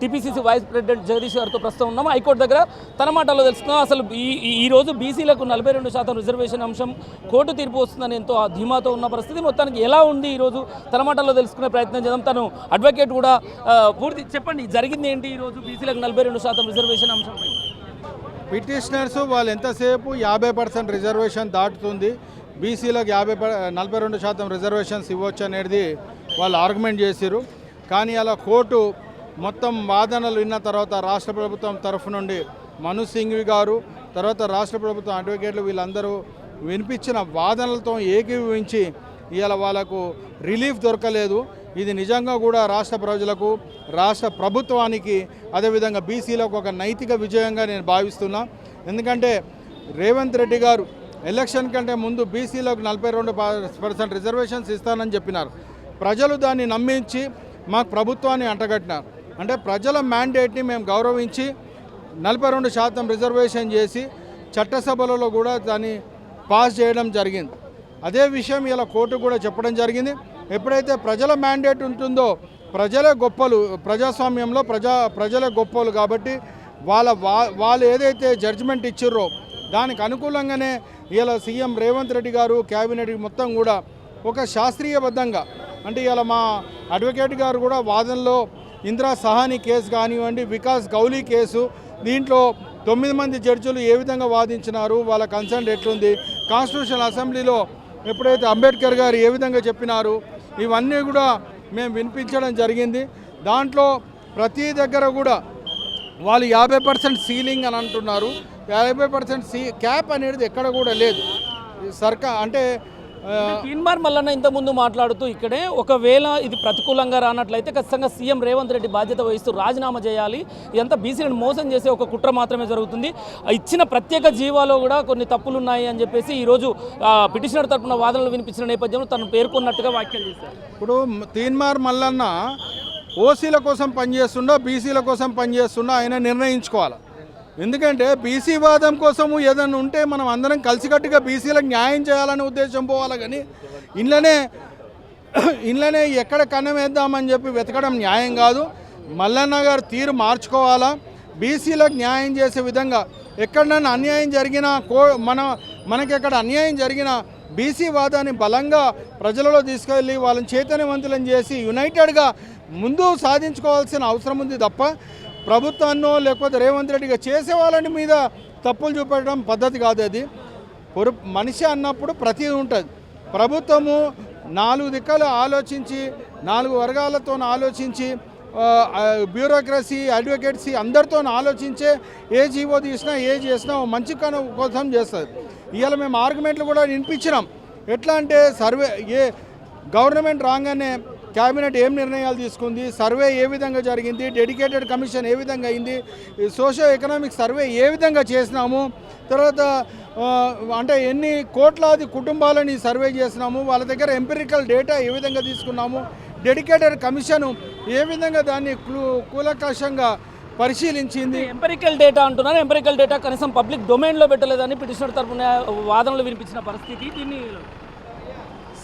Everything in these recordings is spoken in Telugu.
టీపీసీసీ వైస్ ప్రెసిడెంట్ జగదీష్ గారితో ప్రస్తుతం ఉన్నాం హైకోర్టు దగ్గర తన మాటల్లో తెలుసుకుందాం. అసలు ఈ ఈ- రోజు బీసీలకు నలభై రెండు శాతం రిజర్వేషన్ అంశం కోర్టు తీర్పు వస్తుందని ఎంతో ధీమాతో ఉన్న పరిస్థితి. మొత్తానికి ఎలా ఉంది ఈరోజు తన మాటల్లో తెలుసుకునే ప్రయత్నం చేద్దాం. తను అడ్వకేట్ కూడా పూర్తి చెప్పండి జరిగింది ఏంటి ఈరోజు బీసీలకు నలభై రెండు శాతం రిజర్వేషన్ అంశంపై పిటిషనర్స్ వాళ్ళు ఎంతసేపు యాభై పర్సెంట్ రిజర్వేషన్ దాటుతుంది? బీసీలకు యాభై ప- నలభై రెండు శాతం రిజర్వేషన్స్ ఇవ్వచ్చు అనేది వాళ్ళు ఆర్గ్యుమెంట్ చేసిరు కానీ అలా కోర్టు మొత్తం వాదనలు విన్న తర్వాత రాష్ట్ర ప్రభుత్వం తరఫు నుండి మను సింఘ్వి గారు తర్వాత రాష్ట్ర ప్రభుత్వం అడ్వకేట్లు వీళ్ళందరూ వినిపించిన వాదనలతో ఏకీభవించి ఇవాళ వాళ్ళకు రిలీఫ్ దొరకలేదు. ఇది నిజంగా కూడా రాష్ట్ర ప్రజలకు రాష్ట్ర ప్రభుత్వానికి అదేవిధంగా బీసీలకు ఒక నైతిక విజయంగా నేను భావిస్తున్నా. ఎందుకంటే రేవంత్ రెడ్డి గారు ఎలక్షన్ కంటే ముందు బీసీలకు నలభై రెండు పర్సెంట్ రిజర్వేషన్స్ ఇస్తానని చెప్పినారు. ప్రజలు దాన్ని నమ్మించి మాకు ప్రభుత్వాన్ని అంటగట్టినారు. అంటే ప్రజల మ్యాండేట్ని మేము గౌరవించి నలభై రెండు శాతం రిజర్వేషన్ చేసి చట్టసభలలో కూడా దాన్ని పాస్ చేయడం జరిగింది. అదే విషయం ఇలా కోర్టు కూడా చెప్పడం జరిగింది. ఎప్పుడైతే ప్రజల మ్యాండేట్ ఉంటుందో ప్రజలే గొప్పలు ప్రజాస్వామ్యంలో ప్రజా ప్రజలే గొప్పలు కాబట్టి వాళ్ళ వాళ్ళు ఏదైతే జడ్జిమెంట్ ఇచ్చిర్రో దానికి అనుకూలంగానే ఇలా సీఎం రేవంత్ రెడ్డి గారు క్యాబినెట్ మొత్తం కూడా ఒక శాస్త్రీయబద్ధంగా అంటే ఇలా మా అడ్వకేట్ గారు కూడా వాదనలో ఇందిరా సహాని కేసు కానివ్వండి వికాస్ గౌలీ కేసు దీంట్లో తొమ్మిది మంది జడ్జులు ఏ విధంగా వాదించినారు వాళ్ళ కన్సర్న్ ఎట్లుంది కాన్స్టిట్యూషన్ అసెంబ్లీలో ఎప్పుడైతే అంబేద్కర్ గారు ఏ విధంగా చెప్పినారు ఇవన్నీ కూడా మేము వినిపించడం జరిగింది. దాంట్లో ప్రతి దగ్గర కూడా వాళ్ళు యాభై పర్సెంట్ సీలింగ్ అని అంటున్నారు. యాభై పర్సెంట్ సీ క్యాప్ అనేది ఎక్కడ కూడా లేదు. సర్కా అంటే ఆ, తీన్మార్ మల్లన్న ఇంతకుముందు మాట్లాడుతూ ఇక్కడే ఒకవేళ ఇది ప్రతికూలంగా రానట్లయితే ఖచ్చితంగా సీఎం రేవంత్ రెడ్డి బాధ్యత వహిస్తూ రాజీనామా చేయాలి. ఇదంతా బీసీలను మోసం చేసే ఒక కుట్ర మాత్రమే జరుగుతుంది. ఇచ్చిన ప్రత్యేక జీవాలో కూడా కొన్ని తప్పులు ఉన్నాయి అని చెప్పేసి ఈరోజు పిటిషనర్ తరపున వాదనలు వినిపించిన నేపథ్యంలో తను పేర్కొన్నట్టుగా వ్యాఖ్యలు చేశారు. ఇప్పుడు తీన్మార్ మల్లన్న ఓసీల కోసం పనిచేస్తుండో బీసీల కోసం పనిచేస్తుండో ఆయన నిర్ణయించుకోవాలి? ఎందుకంటే బీసీ వాదం కోసము ఏదైనా ఉంటే మనం అందరం కలిసికట్టుగా బీసీలకు న్యాయం చేయాలనే ఉద్దేశం పోవాలి కానీ ఇంట్లోనే ఇంట్లోనే ఎక్కడ కన్నం వేద్దామని చెప్పి వెతకడం న్యాయం కాదు. మల్లన్న గారు తీరు మార్చుకోవాలా. బీసీలకు న్యాయం చేసే విధంగా ఎక్కడైనా అన్యాయం జరిగినా కో మన మనకి ఎక్కడ అన్యాయం జరిగినా బీసీ వాదాన్ని బలంగా ప్రజలలో తీసుకెళ్ళి వాళ్ళని చైతన్యవంతులను చేసి యునైటెడ్గా ముందు సాధించుకోవాల్సిన అవసరం ఉంది తప్ప ప్రభుత్వాన్నో లేకపోతే రేవంత్ రెడ్డిగా చేసే వాళ్ళని మీద తప్పులు చూపెట్టడం పద్ధతి కాదు అది. పొరు మనిషి అన్నప్పుడు ప్రతి ఉంటుంది. ప్రభుత్వము నాలుగు దిక్కలు ఆలోచించి నాలుగు వర్గాలతో ఆలోచించి బ్యూరోక్రసీ అడ్వకేట్సీ అందరితో ఆలోచించే ఏ జీవో తీసినా ఏ చేసినా ఓ మంచి కను కోసం చేస్తుంది. ఇవాళ మేము ఆర్గ్యుమెంట్లు కూడా వినిపించినాం. ఎట్లా అంటే సర్వే ఏ గవర్నమెంట్ రాగానే క్యాబినెట్ ఏం నిర్ణయాలు తీసుకుంది? సర్వే ఏ విధంగా జరిగింది? డెడికేటెడ్ కమిషన్ ఏ విధంగా అయింది? సోషో ఎకనామిక్ సర్వే ఏ విధంగా చేసినాము? తర్వాత అంటే ఎన్ని కోట్లాది కుటుంబాలని సర్వే చేసినాము? వాళ్ళ దగ్గర ఎంపిరికల్ డేటా ఏ విధంగా తీసుకున్నాము? డెడికేటెడ్ కమిషన్ ఏ విధంగా దాన్ని కూలకాశంగా పరిశీలించింది? ఎంపెరికల్ డేటా అంటున్నారు. ఎంపెరికల్ డేటా కనీసం పబ్లిక్ డొమైన్లో పెట్టలేదని పిటిషనర్ తరపున వాదనలు వినిపించిన పరిస్థితి దీన్ని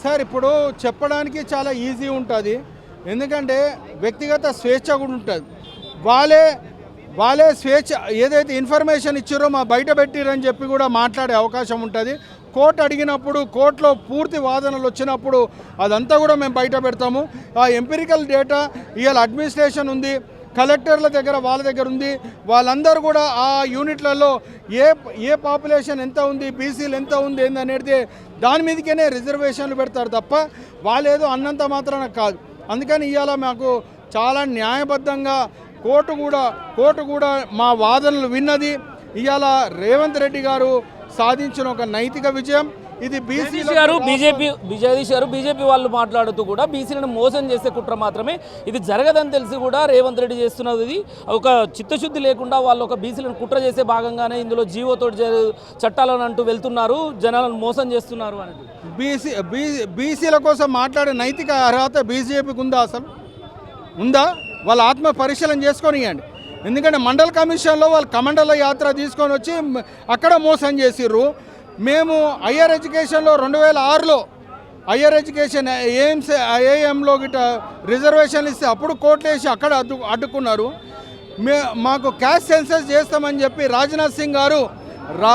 సార్ ఇప్పుడు చెప్పడానికి చాలా ఈజీ ఉంటుంది. ఎందుకంటే వ్యక్తిగత స్వేచ్ఛ కూడా ఉంటుంది. వాళ్ళే వాళ్ళే స్వేచ్ఛ ఏదైతే ఇన్ఫర్మేషన్ ఇచ్చారో మా బయట పెట్టిరని చెప్పి కూడా మాట్లాడే అవకాశం ఉంటుంది. కోర్టు అడిగినప్పుడు కోర్టులో పూర్తి వాదనలు వచ్చినప్పుడు అదంతా కూడా మేము బయట పెడతాము. ఆ ఎంపిరికల్ డేటా ఇవాళ అడ్మినిస్ట్రేషన్ ఉంది. కలెక్టర్ల దగ్గర వాళ్ళ దగ్గర ఉంది. వాళ్ళందరూ కూడా ఆ యూనిట్లలో ఏ ఏ పాపులేషన్ ఎంత ఉంది బీసీలు ఎంత ఉంది ఏందనేది దాని మీదకేనే రిజర్వేషన్లు పెడతారు తప్ప వాళ్ళు ఏదో అన్నంత మాత్రాన కాదు. అందుకని ఇవాళ మాకు చాలా న్యాయబద్ధంగా కోర్టు కూడా కోర్టు కూడా మా వాదనలు విన్నది. ఇవాళ రేవంత్ రెడ్డి గారు సాధించిన ఒక నైతిక విజయం. ఇది బీసీ గారు బీజేపీ జగదీష్ గారు బీజేపీ వాళ్ళు మాట్లాడుతూ కూడా బీసీలను మోసం చేసే కుట్ర మాత్రమే ఇది జరగదని తెలిసి కూడా రేవంత్ రెడ్డి చేస్తున్నది ఇది. ఒక చిత్తశుద్ధి లేకుండా వాళ్ళు ఒక బీసీలను కుట్ర చేసే భాగంగానే ఇందులో జీవోతో చట్టాలను అంటూ వెళ్తున్నారు జనాలను మోసం చేస్తున్నారు అనేది బీసీ బీసీల కోసం మాట్లాడే నైతిక అర్హత బీజేపీకి ఉందా అసలు? ఉందా? వాళ్ళ ఆత్మ పరిశీలన చేసుకొని ఇవ్వండి ఎందుకంటే మండల కమిషన్లో వాళ్ళు కమండల యాత్ర తీసుకొని వచ్చి అక్కడ మోసం చేసిర్రు. మేము హయ్యర్ ఎడ్యుకేషన్లో రెండు వేల ఆరులో హయ్యర్ ఎడ్యుకేషన్ ఎయిమ్స్ ఏఎంలో గిట రిజర్వేషన్లు ఇస్తే అప్పుడు కోట్లు వేసి అక్కడ అడ్డు అడ్డుకున్నారు. మే మాకు క్యాష్ సెన్సస్ చేస్తామని చెప్పి రాజ్నాథ్ సింగ్ గారు రా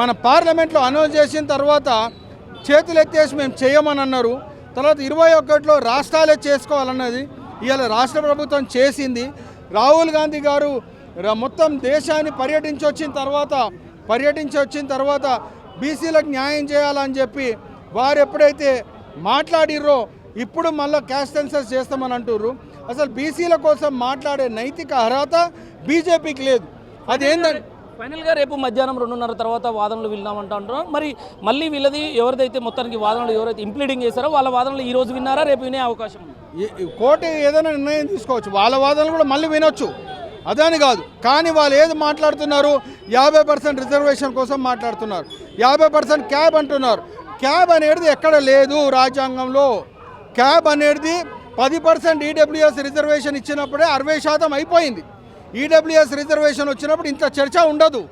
మన పార్లమెంట్లో అనౌన్స్ చేసిన తర్వాత చేతులు ఎత్తేసి మేము చేయమని అన్నారు. తర్వాత ఇరవై ఒకటిలో రాష్ట్రాలే చేసుకోవాలన్నది ఇవాళ రాష్ట్ర ప్రభుత్వం చేసింది. రాహుల్ గాంధీ గారు మొత్తం దేశాన్ని పర్యటించి వచ్చిన తర్వాత పర్యటించి వచ్చిన తర్వాత బీసీలకు న్యాయం చేయాలని చెప్పి వారు ఎప్పుడైతే మాట్లాడిర్రో ఇప్పుడు మళ్ళీ క్యాష్ సెన్సస్ చేస్తామని అంటుర్రు. అసలు బీసీల కోసం మాట్లాడే నైతిక అర్హత బీజేపీకి లేదు. అదేంటంటే ఫైనల్గా రేపు మధ్యాహ్నం రెండున్నర తర్వాత వాదనలు విన్నామంటా మరి మళ్ళీ వీళ్ళది ఎవరిదైతే మొత్తానికి వాదనలు ఎవరైతే ఇంప్లీడింగ్ చేశారో వాళ్ళ వాదనలు ఈ రోజు విన్నారా? రేపు వినే అవకాశం కోర్టు ఏదైనా నిర్ణయం తీసుకోవచ్చు. వాళ్ళ వాదనలు కూడా మళ్ళీ వినొచ్చు. అదని కాదు. కానీ వాళ్ళు ఏది మాట్లాడుతున్నారు? యాభై పర్సెంట్ రిజర్వేషన్ కోసం మాట్లాడుతున్నారు. యాభై పర్సెంట్ క్యాబ్ అంటున్నారు. క్యాబ్ అనేది ఎక్కడ లేదు రాజ్యాంగంలో. క్యాబ్ అనేది పది పర్సెంట్ ఈడబ్ల్యూఎస్ రిజర్వేషన్ ఇచ్చినప్పుడే అరవై శాతం అయిపోయింది. ఈడబ్ల్యూఎస్ రిజర్వేషన్ వచ్చినప్పుడు ఇంత చర్చ ఉండదు.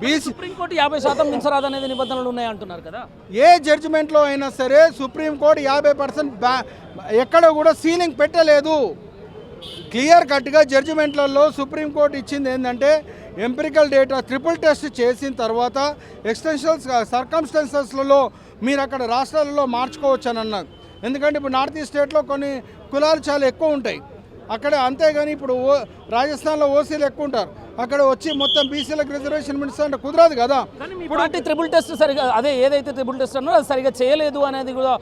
బీసీ సుప్రీంకోర్టు యాభై శాతం మించరాదు అనేది నిబంధనలు ఉన్నాయి అంటున్నారు కదా. ఏ జడ్జిమెంట్లో అయినా సరే సుప్రీంకోర్టు యాభై పర్సెంట్ బ్యా ఎక్కడ కూడా సీలింగ్ పెట్టలేదు. క్లియర్ కట్గా జడ్జిమెంట్లలో సుప్రీంకోర్టు ఇచ్చింది ఏంటంటే ఎంపిరికల్ డేటా ట్రిపుల్ టెస్ట్ చేసిన తర్వాత ఎక్స్టెన్షన్స్ సర్కమ్స్టెన్సెస్లలో మీరు అక్కడ రాష్ట్రాలలో మార్చుకోవచ్చు అని అన్నారు ఎందుకంటే ఇప్పుడు నార్త్ ఈస్ట్ స్టేట్లో కొన్ని కులాలు చాలా ఎక్కువ ఉంటాయి. అక్కడ అంతేగాని ఇప్పుడు ఓ రాజస్థాన్లో ఓసీలు ఎక్కువ ఉంటారు. అక్కడ వచ్చి మొత్తం బీసీలకు రిజర్వేషన్ మినిస్టర్ అంటే కుదరదు కదా. మీ పార్టీ ట్రిపుల్ టెస్ట్ సరిగా అదే ఏదైతే ట్రిపుల్ టెస్ట్ అన్నారో అది సరిగా చేయలేదు అనేది కూడా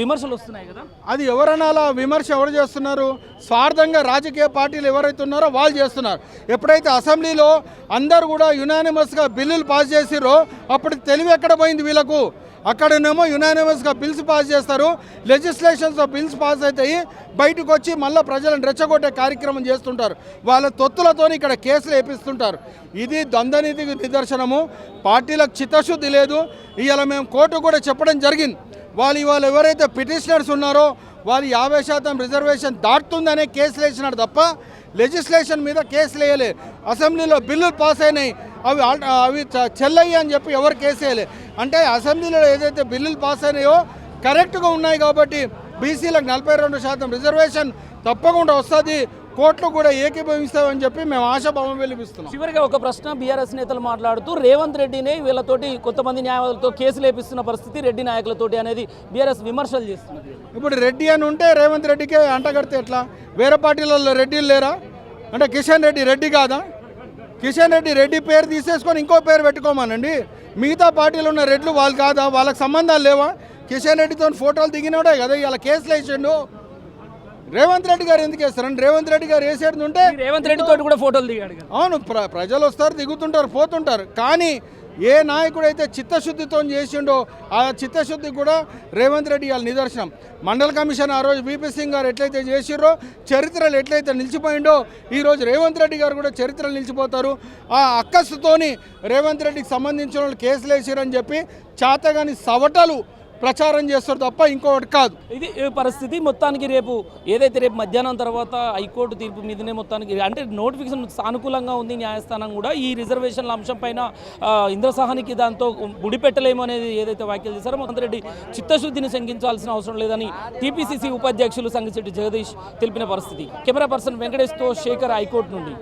విమర్శలు వస్తున్నాయి కదా. అది ఎవరైనా అలా విమర్శ ఎవరు చేస్తున్నారు? స్వార్థంగా రాజకీయ పార్టీలు ఎవరైతే ఉన్నారో వాళ్ళు చేస్తున్నారు. ఎప్పుడైతే అసెంబ్లీలో అందరూ కూడా యునానిమస్గా బిల్లులు పాస్ చేసిరో అప్పుడు తెలివి ఎక్కడ పోయింది వీళ్ళకు? అక్కడనేమో యునానిమస్గా బిల్స్ పాస్ చేస్తారు. లెజిస్లేషన్స్ బిల్స్ పాస్ అవుతాయి బయటకు వచ్చి మళ్ళీ ప్రజలను రెచ్చగొట్టే కార్యక్రమం చేస్తుంటారు. వాళ్ళ తొత్తులతో ఇక్కడ కేసులు వేపిస్తుంటారు. ఇది ద్వంద్వనీతికి నిదర్శనము. పార్టీలకు చిత్తశుద్ధి లేదు. ఇవాళ మేము కోర్టు కూడా చెప్పడం జరిగింది. వాళ్ళు ఇవాళ ఎవరైతే పిటిషనర్స్ ఉన్నారో వాళ్ళు యాభై శాతం రిజర్వేషన్ దాటుతుందనే కేసులు వేసినాడు తప్ప లెజిస్లేషన్ మీద కేసులు వేయలే. అసెంబ్లీలో బిల్లులు పాస్ అయినాయి. అవి అవి చెల్లయ్యి అని చెప్పి ఎవరు కేసు వేయలే. అంటే అసెంబ్లీలో ఏదైతే బిల్లులు పాస్ అయినాయో కరెక్ట్గా ఉన్నాయి కాబట్టి బీసీలకు నలభై రెండు శాతం రిజర్వేషన్ తప్పకుండా వస్తుంది. కోర్టులు కూడా ఏకీభవిస్తామని చెప్పి మేము ఆశాభావం వెలిపిస్తున్నాం. చివరిగా ఒక ప్రశ్న బీఆర్ఎస్ నేతలు మాట్లాడుతూ రేవంత్ రెడ్డినే వీళ్ళతోటి కొంతమంది న్యాయవాదులతో కేసులు వేపిస్తున్న పరిస్థితి రెడ్డి నాయకులతోటి అనేది బీఆర్ఎస్ విమర్శలు చేస్తున్నది. ఇప్పుడు రెడ్డి అని ఉంటే రేవంత్ రెడ్డికే అంటగడితే ఎట్లా? వేరే పార్టీలలో రెడ్డిలు లేరా? అంటే కిషన్ రెడ్డి రెడ్డి కాదా? కిషన్ రెడ్డి రెడ్డి పేరు తీసేసుకొని ఇంకో పేరు పెట్టుకోమానండి. మిగతా పార్టీలు ఉన్న రెడ్లు వాళ్ళు కాదా? వాళ్ళకి సంబంధాలు లేవా? కిషన్ రెడ్డితో ఫోటోలు దిగినాడే కదా ఇలా కేసులు వేసిండు. రేవంత్ రెడ్డి గారు ఎందుకు వేస్తారండి రేవంత్ రెడ్డి గారు వేసేది ఉంటే రేవంత్ రెడ్డి తోటి కూడా ఫోటోలు దిగాడు అవును ప్ర ప్రజలు వస్తారు దిగుతుంటారు పోతుంటారు. కానీ ఏ నాయకుడైతే చిత్తశుద్ధితో చేసిండో ఆ చిత్తశుద్ధి కూడా రేవంత్ రెడ్డి వాళ్ళ నిదర్శనం. మండల కమిషన్ ఆ రోజు బీపీ సింగ్ గారు ఎట్లయితే చేసిర్రో చరిత్రలు ఎట్లయితే నిలిచిపోయిండో ఈరోజు రేవంత్ రెడ్డి గారు కూడా చరిత్రలు నిలిచిపోతారు. ఆ అక్కస్తుతోని రేవంత్ రెడ్డికి సంబంధించిన వాళ్ళు కేసులు వేసిరని చెప్పి చాతగాని సవటలు ప్రచారం చేస్తారు తప్ప ఇంకొకటి కాదు. ఇది పరిస్థితి మొత్తానికి రేపు ఏదైతే రేపు మధ్యాహ్నం తర్వాత హైకోర్టు తీర్పు మీదనే మొత్తానికి అంటే నోటిఫికేషన్ సానుకూలంగా ఉంది న్యాయస్థానం కూడా ఈ రిజర్వేషన్ల అంశం పైన ఇంద్రసహానికి దాంతో ముడిపెట్టలేము అనేది ఏదైతే వ్యాఖ్యలు చేశారో మొత్తం రెడ్డి చిత్తశుద్ధిని శంకించాల్సిన అవసరం లేదని టీపీసీసీ ఉపాధ్యక్షులు సంగశెట్టి జగదీష్ తెలిపిన పరిస్థితి. కెమెరా పర్సన్ వెంకటేష్తో శేఖర్ హైకోర్టు నుండి.